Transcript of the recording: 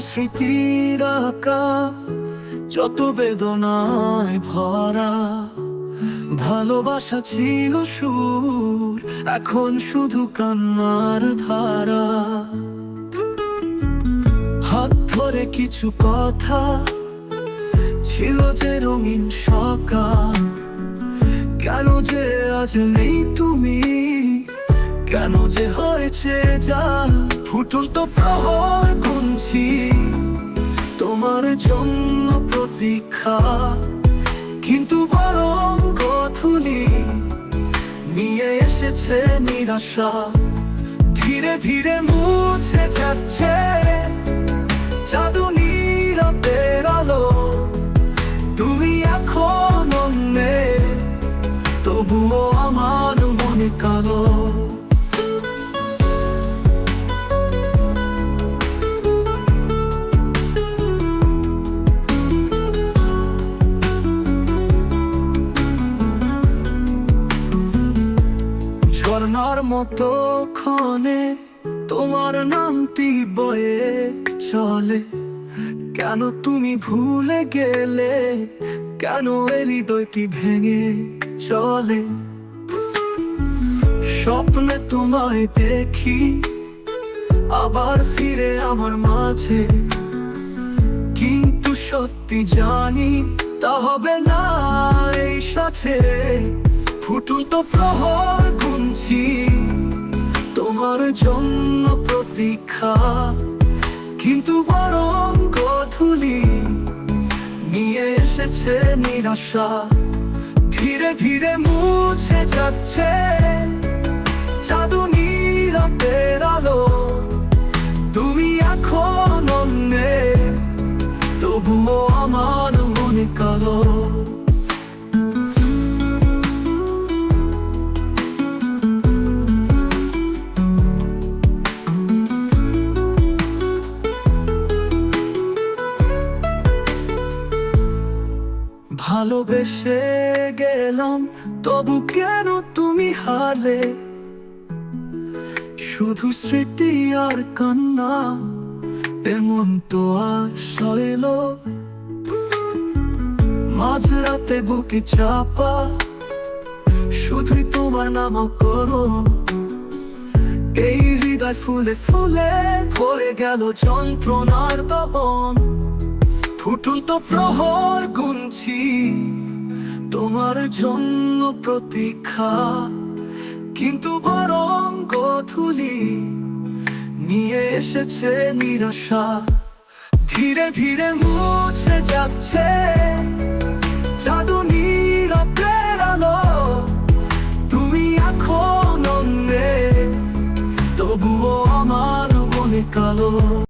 স্মৃতির আঁকা যত বেদনায় ভরা, ভালোবাসা ছিল সুর, এখন শুধু কান্নার ধারা। হাত ধরে কিছু কথা ছিল যে রঙিন সকাল, কেন যে আজ নেই তুমি? কেন যে হয়েছে যা? ফুটন্ত প্রহর গুনছি। তোমার জন্য প্রতীক্ষা। কিন্তু বরং গথুলি নিয়ে এসেছে নিরাশা। ধীরে ধীরে মুছে যাচ্ছে জাদু নীরবের আলো। তুমি এখন তবুও আমার মনে কালো। ঝর্ণার মতো ক্ষণে তোমার নামটি বয়ে চলে। কেন তুমি ভুলে গেলে? কেন এ হৃদয়টি ভেঙে চলে? স্বপ্নে তোমায় দেখি, আবার ফিরে আমার মাঝে। কিন্তু সত্যি জানি তা হবে না এই সাথে। ফুটন্ত প্রহর গুনছি। তোমার জন্য প্রতীক্ষা। কিন্তু বরং গধুলি নিয়ে এসেছে নিরাশা। ধীরে ধীরে মুছে যাচ্ছে জাদু নীরবের আলো। তুমি এখন অন্যে, তবুও আমার মনে কালো। ভালোবেসে গেলাম, তবু কেন তুমি হারলে? শুধু স্মৃতি আর কান্না, এমন তো আর সইল মাঝরাতে বুকে চাপা, শুধুই তোমার নাম করো। এই হৃদয় ফুলে ফুলে পড়ে গেল যন্ত্রণার দহন। ফুটন্ত প্রহর গুনছি, তোমার জন্য প্রতীক্ষা। কিন্তু বরং গধুলি নিয়ে এসেছে নিরাশা ধীরে ধীরে মুছে যাচ্ছে জাদু তুমি এখন তবুও কালো।